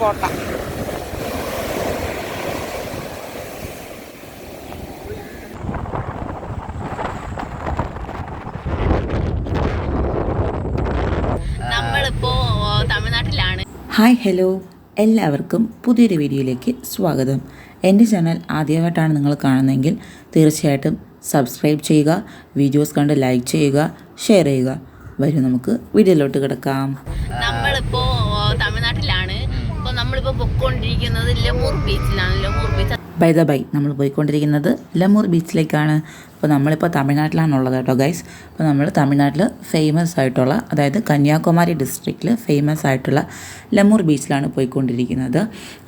നമ്മളിപ്പോ തമിഴ്നാട്ടിലാണ്. Hi hello. എല്ലാവർക്കും പുതിയൊരു വീഡിയോയിലേക്ക് സ്വാഗതം. എന്റെ ചാനൽ ആദ്യമായിട്ടാണ് നിങ്ങൾ കാണുന്നതെങ്കിൽ തീർച്ചയായിട്ടും സബ്സ്ക്രൈബ് ചെയ്യുക വീഡിയോസ് കണ്ട് ലൈക്ക് ചെയ്യുക ഷെയർ ചെയ്യുക. വരും നമുക്ക് വീഡിയോയിലോട്ട് കിടക്കാം. നമ്മളിപ്പോൾ പൊക്കോണ്ടിരിക്കുന്നത് Lemur ബീച്ചിലാണ്. Lemur beach by the by നമ്മൾ പോയിക്കൊണ്ടിരിക്കുന്നത് ലമൂർ ബീച്ചിലേക്കാണ്. അപ്പോൾ നമ്മളിപ്പോൾ തമിഴ്നാട്ടിലാണുള്ളത് കേട്ടോ ഗൈസ് അപ്പോൾ നമ്മൾ തമിഴ്നാട്ടിൽ ഫേമസ് ആയിട്ടുള്ള അതായത് കന്യാകുമാരി ഡിസ്ട്രിക്റ്റിൽ ഫേമസ് ആയിട്ടുള്ള ലമൂർ ബീച്ചിലാണ് പോയിക്കൊണ്ടിരിക്കുന്നത്.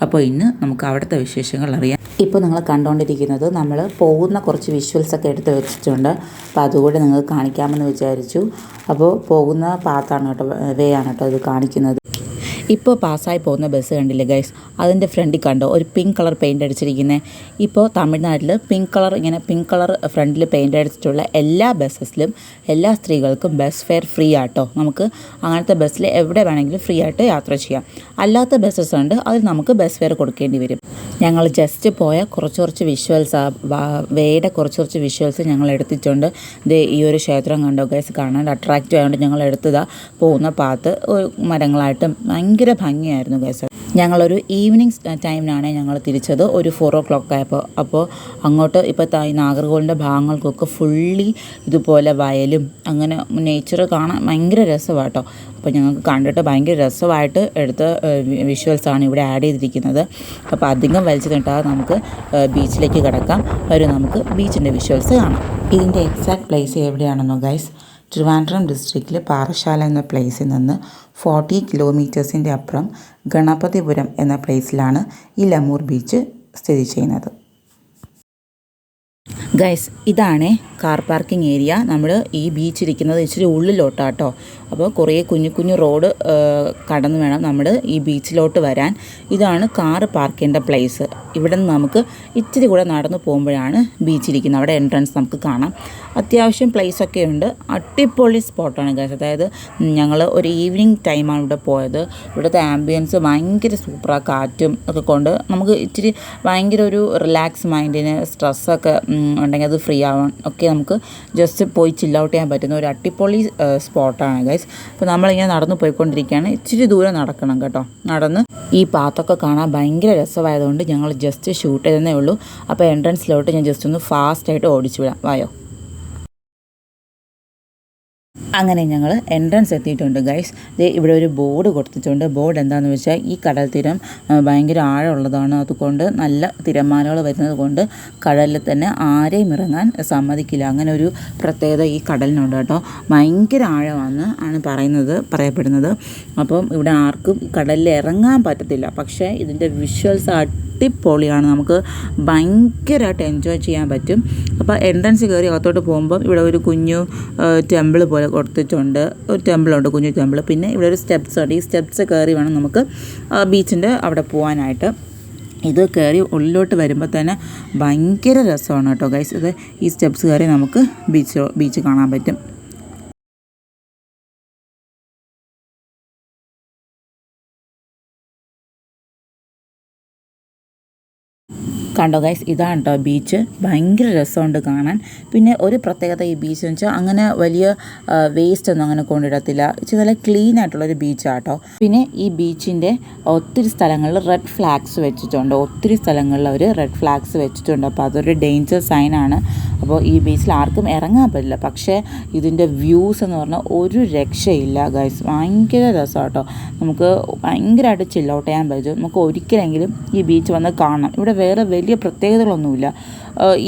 അപ്പോൾ ഇന്ന് നമുക്ക് അവിടുത്തെ വിശേഷങ്ങൾ അറിയാം. ഇപ്പോൾ നിങ്ങൾ കണ്ടുകൊണ്ടിരിക്കുന്നത് നമ്മൾ പോകുന്ന കുറച്ച് വിഷ്വൽസ് ഒക്കെ എടുത്ത് വെച്ചിട്ടുണ്ട്. അപ്പോൾ അതുകൂടി നിങ്ങൾക്ക് കാണിക്കാമെന്ന് വിചാരിച്ചു. അപ്പോൾ പോകുന്ന പാത്താണ് കേട്ടോ വേ ആണ് കേട്ടോ ഇത് കാണിക്കുന്നത്. ഇപ്പോൾ പാസ്സായി പോകുന്ന ബസ് കണ്ടില്ലേ ഗൈസ് അതിന്റെ ഫ്രണ്ടിൽ കണ്ടോ? ഒരു പിങ്ക് കളർ പെയിന്റ് അടിച്ചിരിക്കുന്നത് ഇപ്പോൾ തമിഴ്നാട്ടിൽ പിങ്ക് കളർ ഇങ്ങനെ പിങ്ക് കളർ ഫ്രണ്ടിൽ പെയിന്റ് അടിച്ചിട്ടുള്ള എല്ലാ ബസ്സസിലും എല്ലാ സ്ത്രീകൾക്കും ബസ് ഫെയർ ഫ്രീ ആട്ടോ. നമുക്ക് അങ്ങനത്തെ ബസ്സിൽ എവിടെ വേണമെങ്കിലും ഫ്രീ ആയിട്ട് യാത്ര ചെയ്യാം. അല്ലാത്ത ബസ്സസ് ഉണ്ട് അതിൽ നമുക്ക് ബസ് ഫെയർ കൊടുക്കേണ്ടി വരും. ഞങ്ങൾ ജസ്റ്റ് പോയ കുറച്ച് കുറച്ച് വിഷ്വൽസ് വേയുടെ കുറച്ച് കുറച്ച് വിഷ്വൽസ് ഞങ്ങൾ എടുത്തിട്ടുണ്ട്. ഇത് ഈ ഒരു ക്ഷേത്രം കണ്ടോ ഗൈസ് കാണാൻ അട്രാക്റ്റീവ് ആയതുകൊണ്ട് ഞങ്ങൾ എടുത്തതാണ് പോകുന്ന പാത്ത് മരങ്ങളായിട്ടും ഭയങ്കര ഭംഗിയായിരുന്നു ഗൈസ് ഞങ്ങളൊരു ഈവനിങ് ടൈമിനാണ് ഞങ്ങൾ തിരിച്ചത്. ഒരു ഫോർ ഓ ക്ലോക്ക് ആയപ്പോൾ അപ്പോൾ അങ്ങോട്ട് ഇപ്പോൾ നാഗർകോവിലിന്റെ ഭാഗങ്ങൾക്കൊക്കെ ഫുള്ളി ഇതുപോലെ വയലും അങ്ങനെ നേച്ചർ കാണാൻ ഭയങ്കര രസമാട്ടോ അപ്പോൾ ഞങ്ങൾക്ക് കണ്ടിട്ട് ഭയങ്കര രസമായിട്ട് എടുത്ത വിഷ്വൽസ് ആണ് ഇവിടെ ആഡ് ചെയ്തിരിക്കുന്നത്. അപ്പോൾ അധികം വലിച്ചു നീട്ടാതെ നമുക്ക് ബീച്ചിലേക്ക് കിടക്കാം. വരും നമുക്ക് ബീച്ചിന്റെ വിഷ്വൽസ് കാണാം. ഇതിന്റെ എക്സാക്ട് പ്ലേസ് എവിടെയാണെന്നോ ഗൈസ് ട്രിവാൻഡ്രം ഡിസ്ട്രിക്റ്റിൽ പാറശാല എന്ന പ്ലേസിൽ നിന്ന് ഫോർട്ടി കിലോമീറ്റേഴ്സിന്റെ അപ്പുറം ഗണപതിപുരം എന്ന പ്ലേസിലാണ് ഈ ലമൂർ ബീച്ച് സ്ഥിതി ചെയ്യുന്നത്. ഗൈസ് ഇതാണ് കാർ പാർക്കിംഗ് ഏരിയ നമ്മൾ ഈ ബീച്ച് ഇരിക്കുന്നത് ഇച്ചിരി ഉള്ളിലോട്ടാട്ടോ. അപ്പോൾ കുറേ കുഞ്ഞു കുഞ്ഞു റോഡ് കടന്ന് വേണം നമ്മൾ ഈ ബീച്ചിലോട്ട് വരാൻ. ഇതാണ് കാർ പാർക്ക് ചെയ്യേണ്ട പ്ലേസ് ഇവിടെ നിന്ന് നമുക്ക് ഇച്ചിരി കൂടെ നടന്നു പോകുമ്പോഴാണ് ബീച്ച് ഇരിക്കുന്നത്. അവിടെ എൻട്രൻസ് നമുക്ക് കാണാം. അത്യാവശ്യം പ്ലേസ് ഒക്കെ ഉണ്ട്. അടിപൊളി സ്പോട്ടാണ് ഗൈസ് അതായത് ഞങ്ങൾ ഒരു ഈവനിങ് ടൈമാണ് ഇവിടെ പോയത്. ഇവിടുത്തെ ആംബിയൻസ് ഭയങ്കര സൂപ്പറാണ് കാറ്റും ഒക്കെ കൊണ്ട് നമുക്ക് ഇച്ചിരി ഭയങ്കര ഒരു റിലാക്സ് മൈൻഡിന് സ്ട്രെസ്സൊക്കെ ഉണ്ടെങ്കിൽ അത് ഫ്രീ ആവാൻ ഒക്കെ നമുക്ക് ജസ്റ്റ് പോയി ചില്ല ഔട്ട് ചെയ്യാൻ പറ്റുന്ന ഒരു അട്ടിപ്പൊളി സ്പോട്ടാണ് ഗൈസ് അപ്പോൾ നമ്മളിങ്ങനെ നടന്നു പോയിക്കൊണ്ടിരിക്കുകയാണ്. ഇച്ചിരി ദൂരം നടക്കണം കേട്ടോ. നടന്ന് ഈ പാത്തൊക്കെ കാണാൻ ഭയങ്കര രസമായതുകൊണ്ട് ഞങ്ങൾ ജസ്റ്റ് ഷൂട്ട് ചെയ്തതേ ഉള്ളൂ. അപ്പോൾ എൻട്രൻസിലോട്ട് ഞാൻ ജസ്റ്റ് ഒന്ന് ഫാസ്റ്റായിട്ട് ഓടിച്ചു വിടാം. വായോ. അങ്ങനെ ഞങ്ങൾ എൻട്രൻസ് എത്തിയിട്ടുണ്ട് ഗൈസ് ഇവിടെ ഒരു ബോർഡ് കൊടുത്തിട്ടുണ്ട്. ബോർഡ് എന്താണെന്ന് വെച്ചാൽ ഈ കടൽ തീരം ഭയങ്കര ആഴമുള്ളതാണ്. അതുകൊണ്ട് നല്ല തിരമാലകൾ വരുന്നത് കൊണ്ട് കടലിൽ തന്നെ ആരെയും ഇറങ്ങാൻ സമ്മതിക്കില്ല. അങ്ങനെ ഒരു പ്രത്യേകത ഈ കടലിനുണ്ട് കേട്ടോ. ഭയങ്കര ആഴമാണ് ആണ് പറയുന്നത് പറയപ്പെടുന്നത്. അപ്പം ഇവിടെ ആർക്കും കടലിൽ ഇറങ്ങാൻ പറ്റത്തില്ല. പക്ഷേ ഇതിന്റെ വിഷ്വൽസ് അടിപൊളിയാണ്. നമുക്ക് ഭയങ്കരമായിട്ട് എൻജോയ് ചെയ്യാൻ പറ്റും. അപ്പോൾ എൻട്രൻസ് കയറി അകത്തോട്ട് പോകുമ്പം ഇവിടെ ഒരു കുഞ്ഞു ടെമ്പിൾ പോലെ കൊടുത്തിട്ടുണ്ട്. ഒരു ടെമ്പിളുണ്ട് കുഞ്ഞു ടെമ്പിൾ പിന്നെ ഇവിടെ ഒരു സ്റ്റെപ്സ് ഉണ്ട്. ഈ സ്റ്റെപ്സ് കയറി വേണം നമുക്ക് ബീച്ചിന്റെ അവിടെ പോകാനായിട്ട് ഇത് കയറി ഉള്ളിലോട്ട് വരുമ്പോൾ തന്നെ ഭയങ്കര രസമാണ് കേട്ടോ ഗൈസ് ഇത് ഈ സ്റ്റെപ്സ് കയറി നമുക്ക് ബീച്ച് ബീച്ച് കാണാൻ പറ്റും. കണ്ടോ ഗൈസ് ഇതാണ് കേട്ടോ ബീച്ച് ഭയങ്കര രസമുണ്ട് കാണാൻ. പിന്നെ ഒരു പ്രത്യേകത ഈ ബീച്ച് എന്ന് വെച്ചാൽ അങ്ങനെ വലിയ വേസ്റ്റ് ഒന്നും അങ്ങനെ കൊണ്ടിടത്തില്ല. ഇച്ചിരി നല്ല ക്ലീൻ ആയിട്ടുള്ളൊരു ബീച്ചാണ് കേട്ടോ പിന്നെ ഈ ബീച്ചിന്റെ ഒത്തിരി സ്ഥലങ്ങളിൽ റെഡ് ഫ്ലാഗ്സ് വെച്ചിട്ടുണ്ട്. ഒത്തിരി സ്ഥലങ്ങളിൽ അവർ റെഡ് ഫ്ലാഗ്സ് വെച്ചിട്ടുണ്ട്. അപ്പോൾ അതൊരു ഡേഞ്ചർ സൈനാണ് അപ്പോൾ ഈ ബീച്ചിൽ ആർക്കും ഇറങ്ങാൻ പറ്റില്ല. പക്ഷേ ഇതിന്റെ വ്യൂസ് എന്ന് പറഞ്ഞാൽ ഒരു രക്ഷയില്ല ഗൈസ് ഭയങ്കര രസമാണ് കേട്ടോ നമുക്ക് ഭയങ്കരമായിട്ട് ചില്ലൗട്ട് ചെയ്യാൻ പറ്റും. നമുക്ക് ഒരിക്കലെങ്കിലും ഈ ബീച്ച് വന്ന് കാണണം. ഇവിടെ വേറെ വലിയ പ്രത്യേകതകളൊന്നുമില്ല.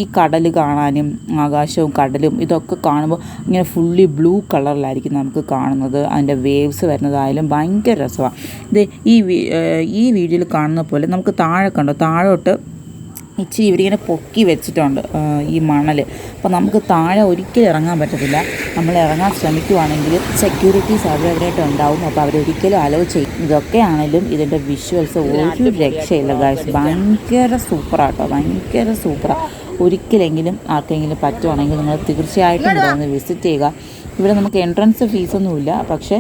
ഈ കടൽ കാണാനും ആകാശവും കടലും ഇതൊക്കെ കാണുമ്പോൾ ഇങ്ങനെ ഫുള്ളി ബ്ലൂ കളറിലായിരിക്കും നമുക്ക് കാണുന്നത്. അതിന്റെ വേവ്സ് വരുന്നതായാലും ഭയങ്കര രസമാണ്. ഇത് ഈ ഈ വീഡിയോയിൽ കാണുന്ന പോലെ നമുക്ക് താഴെ കണ്ടോ? താഴോട്ട് ഇച്ചിരി ഇവരിങ്ങനെ പൊക്കി വെച്ചിട്ടുണ്ട് ഈ മണൽ അപ്പോൾ നമുക്ക് താഴെ ഒരിക്കലും ഇറങ്ങാൻ പറ്റത്തില്ല. നമ്മൾ ഇറങ്ങാൻ ശ്രമിക്കുവാണെങ്കിൽ സെക്യൂരിറ്റീസ് അവിടെ എവിടെയായിട്ട് ഉണ്ടാവും. അപ്പോൾ അവരൊരിക്കലും അലോ ചെയ്യും ഇതൊക്കെയാണെങ്കിലും ഇതിന്റെ വിഷ്വൽസ് ഒരു രക്ഷയില്ല ഗായ്സ് ഭയങ്കര സൂപ്പറാട്ടോ ഭയങ്കര സൂപ്പറാണ് ഒരിക്കലെങ്കിലും ആർക്കെങ്കിലും പറ്റുവാണെങ്കിൽ നിങ്ങൾ തീർച്ചയായിട്ടും ഇവിടെ വിസിറ്റ് ചെയ്യുക. ഇവിടെ നമുക്ക് എൻട്രൻസ് ഫീസൊന്നുമില്ല പക്ഷേ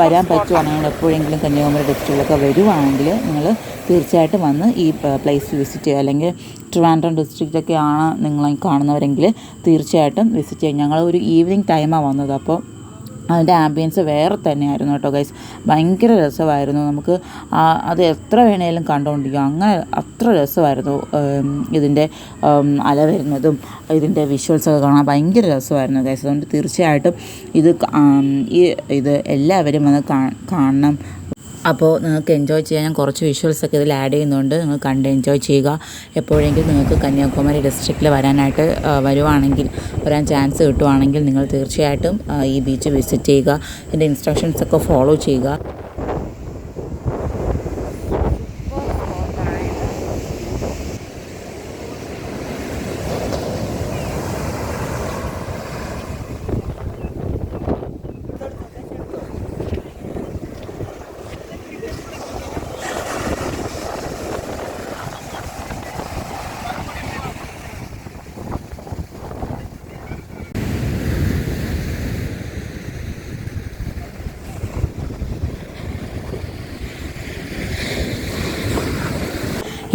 വരാൻ പറ്റുവാണെങ്കിൽ എപ്പോഴെങ്കിലും കന്യാകുമാരി ഡിസ്ട്രിക്റ്റിലൊക്കെ വരുവാണെങ്കിൽ നിങ്ങൾ തീർച്ചയായിട്ടും വന്ന് ഈ പ്ലേസ് വിസിറ്റ് ചെയ്യുക. അല്ലെങ്കിൽ ട്രിവാൻഡ്രം ഡിസ്ട്രിക്റ്റൊക്കെ ആണ് നിങ്ങൾ കാണുന്നവരെങ്കിൽ തീർച്ചയായിട്ടും വിസിറ്റ് ചെയ്യുക. ഞങ്ങൾ ഒരു ഈവനിങ് ടൈമാണ് വന്നത്. അപ്പോൾ അതിന്റെ ആംബിയൻസ് വേറെ തന്നെയായിരുന്നു കേട്ടോ ഗൈസ് ഭയങ്കര രസമായിരുന്നു. നമുക്ക് അത് എത്ര വേണേലും കണ്ടുകൊണ്ടിരിക്കും അങ്ങനെ അത്ര രസമായിരുന്നു ഇതിന്റെ അല വരുന്നതും ഇതിന്റെ വിഷ്വൽസൊക്കെ കാണാൻ ഭയങ്കര രസമായിരുന്നു ഗൈസ് അതുകൊണ്ട് തീർച്ചയായിട്ടും ഇത് ഈ ഇത് എല്ലാവരും വന്ന് കാണണം. അപ്പോൾ നിങ്ങൾക്ക് എൻജോയ് ചെയ്യാൻ ഞാൻ കുറച്ച് വിഷ്വൽസൊക്കെ ഇതിൽ ആഡ് ചെയ്യുന്നുണ്ട്. നിങ്ങൾ കണ്ട് എൻജോയ് ചെയ്യുക. എപ്പോഴെങ്കിലും നിങ്ങൾക്ക് കന്യാകുമാരി ഡിസ്ട്രിക്റ്റിൽ വരാനായിട്ട് വരുവാണെങ്കിൽ വരാൻ ചാൻസ് കിട്ടുവാണെങ്കിൽ നിങ്ങൾ തീർച്ചയായിട്ടും ഈ ബീച്ച് വിസിറ്റ് ചെയ്യുക. ഇതിന്റെ ഇൻസ്ട്രക്ഷൻസൊക്കെ ഫോളോ ചെയ്യുക.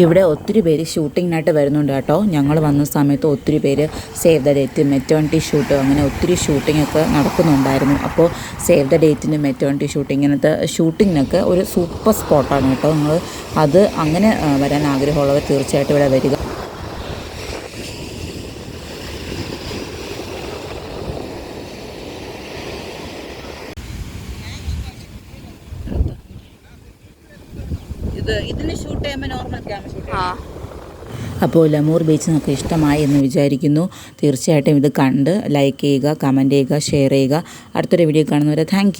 ഇവിടെ ഒത്തിരി പേര് ഷൂട്ടിങ്ങിനായിട്ട് വരുന്നുണ്ട് കേട്ടോ. ഞങ്ങൾ വന്ന സമയത്ത് ഒത്തിരി പേര് save the date maternity shoot അങ്ങനെ ഒത്തിരി ഷൂട്ടിംഗ് ഒക്കെ നടക്കുന്നുണ്ടായിരുന്നു. അപ്പോൾ സേവ് ദ ഡേറ്റിന് മെറ്റേണിറ്റി ഷൂട്ട് ഇങ്ങനത്തെ ഷൂട്ടിങ്ങിനൊക്കെ ഒരു സൂപ്പർ സ്പോട്ടാണ് കേട്ടോ. നിങ്ങൾ അത് അങ്ങനെ വരാൻ ആഗ്രഹമുള്ളവർ തീർച്ചയായിട്ടും ഇവിടെ വരിക. ഇത് ഇതിന് ഷൂട്ട് ചെയ്യുമ്പോൾ നോർമൽ ക്യാമറ ഷൂട്ട് ആ. അപ്പോൾ ലമൂർ ബീച്ച് നിങ്ങൾക്ക് ഇഷ്ടമായി എന്ന് വിചാരിക്കുന്നു. തീർച്ചയായിട്ടും ഇത് കണ്ട് ലൈക്ക് ചെയ്യുക കമന്റ് ചെയ്യുക ഷെയർ ചെയ്യുക. അടുത്തൊരു വീഡിയോ കാണുന്നവരെ താങ്ക്